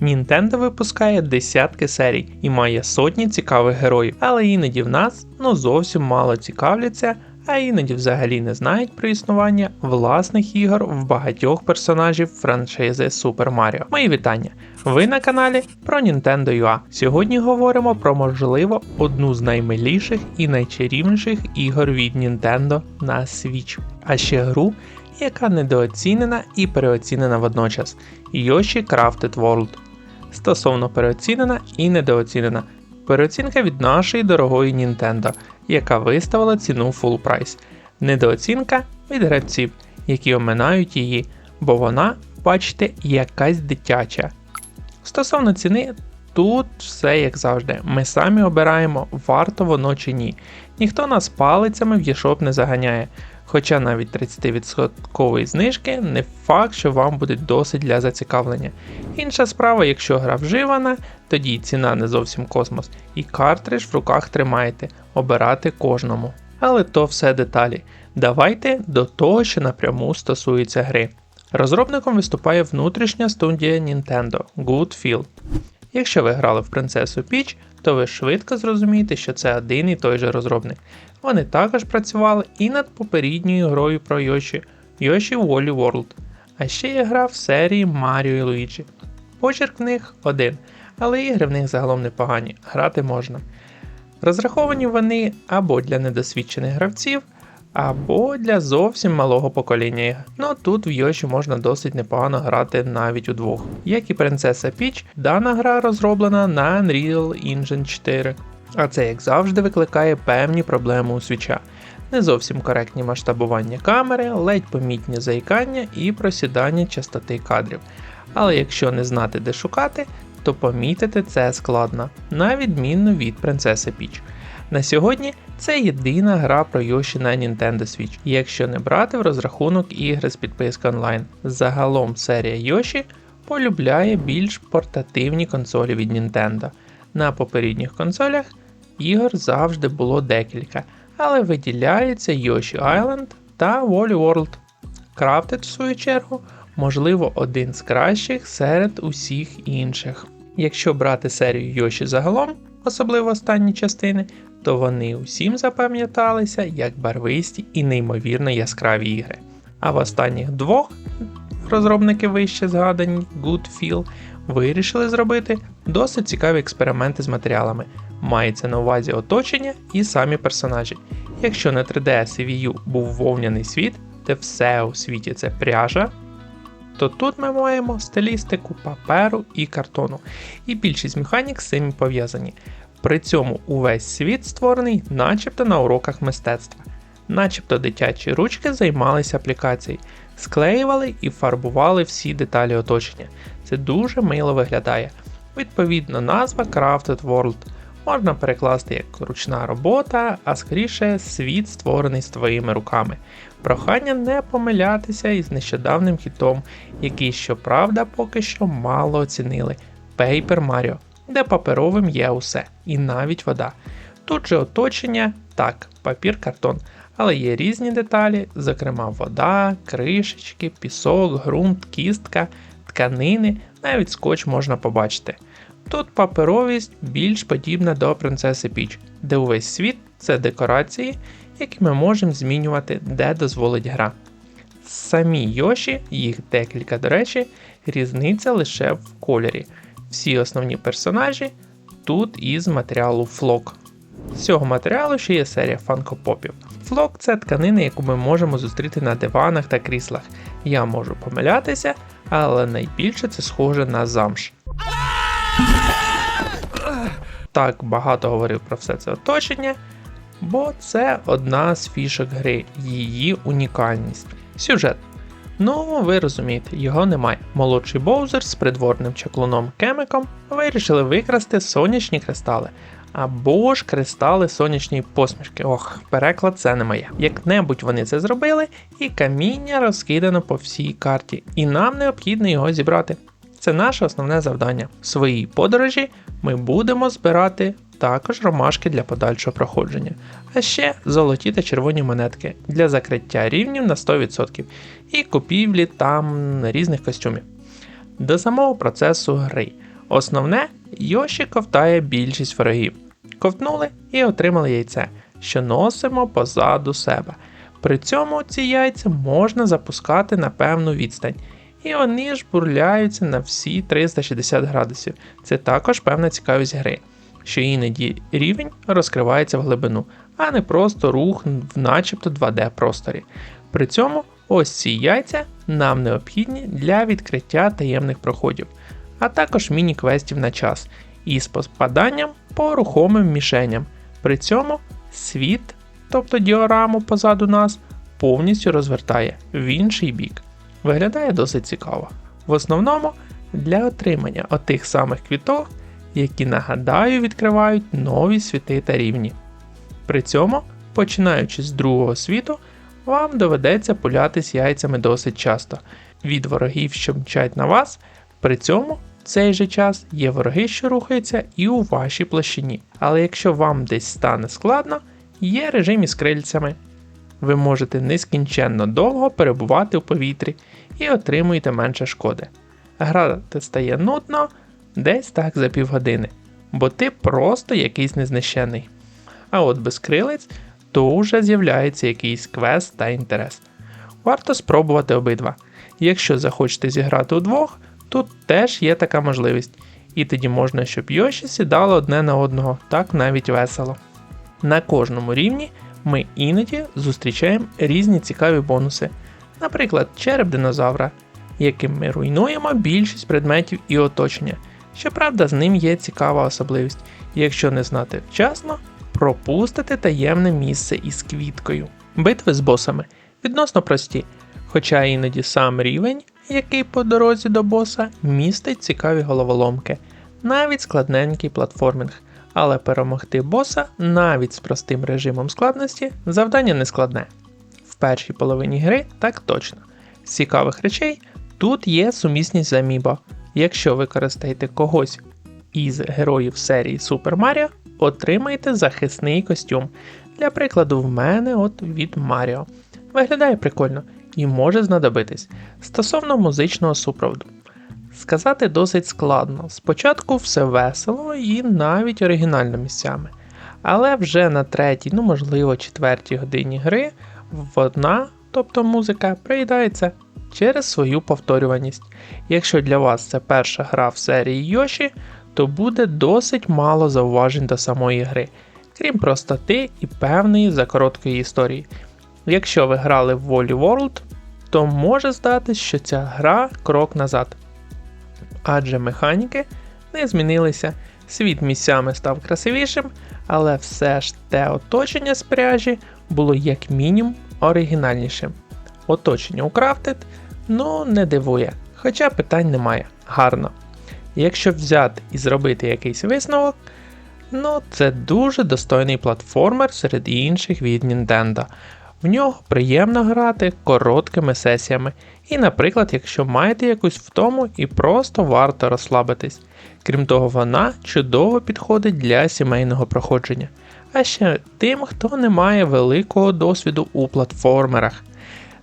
Nintendo випускає десятки серій і має сотні цікавих героїв, але іноді в нас ну зовсім мало цікавляться, а іноді взагалі не знають про існування власних ігор в багатьох персонажів франшизи Super Mario. Мої вітання! Ви на каналі про Nintendo UA. Сьогодні говоримо про можливо одну з наймиліших і найчарівніших ігор від Nintendo на Switch, а ще гру, яка недооцінена і переоцінена водночас Yoshi Crafted World. Стосовно переоцінена і недооцінена. Переоцінка від нашої дорогої Nintendo, яка виставила ціну full прайс. Недооцінка від гравців, які оминають її, бо вона, бачите, якась дитяча. Стосовно ціни, тут все як завжди. Ми самі обираємо, варто воно чи ні. Ніхто нас палицями в eShop не заганяє. Хоча навіть 30% знижки не факт, що вам буде досить для зацікавлення. Інша справа, якщо гра вживана, тоді ціна не зовсім космос, і картридж в руках тримаєте, обирати кожному. Але то все деталі. Давайте до того, що напряму стосується гри. Розробником виступає внутрішня студія Nintendo Goodfield. Якщо ви грали в принцесу Піч, то ви швидко зрозумієте, що це один і той же розробник. Вони також працювали і над попередньою грою про Йоші Йоші Wally World. А ще я грав в серії Маріо і Луїджі. Почерк в них один, але ігри в них загалом непогані, грати можна. Розраховані вони або для недосвідчених гравців, або для зовсім малого покоління. Ну тут в Йоші можна досить непогано грати навіть удвох. Як і Принцеса Піч, дана гра розроблена на Unreal Engine 4. А це, як завжди, викликає певні проблеми у свіча. Не зовсім коректні масштабування камери, ледь помітні заїкання і просідання частоти кадрів. Але якщо не знати де шукати, то помітити це складно, на відміну від Принцеси Піч. На сьогодні це єдина гра про Йоші на Nintendo Switch, якщо не брати в розрахунок ігри з підписки онлайн. Загалом серія Йоші полюбляє більш портативні консолі від Nintendo. На попередніх консолях ігор завжди було декілька, але виділяється Yoshi Island та Wally World. Crafted, в свою чергу, можливо, один з кращих серед усіх інших. Якщо брати серію Yoshi загалом, особливо останні частини, то вони усім запам'яталися як барвисті і неймовірно яскраві ігри. А в останніх двох розробники вище згадані Goodfeel вирішили зробити досить цікаві експерименти з матеріалами. Мається на увазі оточення і самі персонажі. Якщо на 3DS і Wii U був вовняний світ, де все у світі це пряжа, то тут ми маємо стилістику паперу і картону, і більшість механік з цим пов'язані. При цьому увесь світ створений начебто на уроках мистецтва, начебто дитячі ручки займалися аплікацією, склеювали і фарбували всі деталі оточення. Це дуже мило виглядає. Відповідно, назва Crafted World можна перекласти як ручна робота, а скоріше світ створений з твоїми руками. Прохання не помилятися із нещодавним хітом, який, щоправда, поки що мало оцінили Paper Mario, де паперовим є усе, і навіть вода. Тут же оточення, так, папір, картон, але є різні деталі, зокрема вода, кришечки, пісок, ґрунт, кістка, тканини, навіть скотч можна побачити. Тут паперовість більш подібна до принцеси Піч, де увесь світ це декорації, які ми можемо змінювати, де дозволить гра. Самі Йоші, їх декілька, до речі, різниця лише в кольорі. Всі основні персонажі тут із матеріалу флок. З цього матеріалу ще є серія фанкопопів. Флок це тканина, яку ми можемо зустріти на диванах та кріслах. Я можу помилятися, але найбільше це схоже на замш. Так багато говорив про все це оточення, бо це одна з фішок гри, її унікальність. Сюжет. Ну, ви розумієте, його немає. Молодший Боузер з придворним чаклуном Кемиком вирішили викрасти сонячні кристали. Або ж кристали сонячної посмішки. Ох, переклад це не моє. Як-небудь вони це зробили, і каміння розкидано по всій карті, і нам необхідно його зібрати. Це наше основне завдання. В своїй подорожі ми будемо збирати також ромашки для подальшого проходження, а ще золоті та червоні монетки для закриття рівнів на 100% і купівлі там різних костюмів. До самого процесу гри. Основне, Йоші ковтає більшість ворогів. Ковтнули і отримали яйце, що носимо позаду себе. При цьому ці яйця можна запускати на певну відстань, і вони ж бурляються на всі 360 градусів. Це також певна цікавість гри, що іноді рівень розкривається в глибину, а не просто рух в начебто 2D просторі. При цьому ось ці яйця нам необхідні для відкриття таємних проходів, а також міні-квестів на час із попаданням по рухомим мішеням. При цьому світ, тобто діораму позаду нас, повністю розвертає в інший бік. Виглядає досить цікаво. В основному для отримання отих самих квіток, які нагадаю відкривають нові світи та рівні. При цьому, починаючи з другого світу, вам доведеться пулятись яйцями досить часто від ворогів, що мчать на вас. При цьому в цей же час є вороги, що рухаються і у вашій площині. Але якщо вам десь стане складно, є режим із крильцями. Ви можете нескінченно довго перебувати у повітрі і отримуєте менше шкоди. Грати стає нудно десь так за півгодини, бо ти просто якийсь незнищений. А от без крилець то вже з'являється якийсь квест та інтерес. Варто спробувати обидва. Якщо захочете зіграти удвох, тут теж є така можливість, і тоді можна, щоб Йоші сідали одне на одного, так навіть весело. На кожному рівні ми іноді зустрічаємо різні цікаві бонуси, наприклад, череп динозавра, яким ми руйнуємо більшість предметів і оточення. Щоправда, з ним є цікава особливість, якщо не знати вчасно, пропустите таємне місце із квіткою. Битви з босами відносно прості, хоча іноді сам рівень, який по дорозі до боса, містить цікаві головоломки, навіть складненький платформінг. Але перемогти боса навіть з простим режимом складності завдання не складне. В першій половині гри так точно. З цікавих речей тут є сумісність з. Якщо використаєте когось із героїв серії Super Mario, отримаєте захисний костюм. Для прикладу, в мене от від Маріо. Виглядає прикольно і може знадобитись. Стосовно музичного супроводу. Сказати досить складно. Спочатку все весело і навіть оригінально місцями. Але вже на третій, ну можливо, четвертій годині гри вона, тобто музика, приїдається через свою повторюваність. Якщо для вас це перша гра в серії Йоші, то буде досить мало зауважень до самої гри, крім простоти і певної закороткої історії. Якщо ви грали в Wally World, то може здатись, що ця гра крок назад адже механіки не змінилися, світ місцями став красивішим, але все ж те оточення з пряжі було як мінімум оригінальнішим. Оточення у Crafted, ну не дивує, хоча питань немає, гарно. Якщо взяти і зробити якийсь висновок, ну це дуже достойний платформер серед інших від Nintendo. В нього приємно грати короткими сесіями, і, наприклад, якщо маєте якусь втому і просто варто розслабитись. Крім того, вона чудово підходить для сімейного проходження, а ще тим, хто не має великого досвіду у платформерах.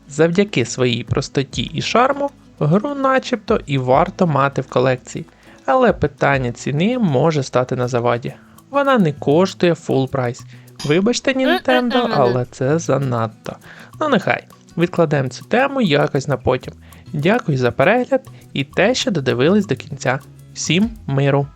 Завдяки своїй простоті і шарму, гру начебто і варто мати в колекції, але питання ціни може стати на заваді. Вона не коштує full прайс. Вибачте, Нінтендо, але це занадто. Ну нехай, відкладемо цю тему якось на потім. Дякую за перегляд і те, що додивились до кінця. Всім миру!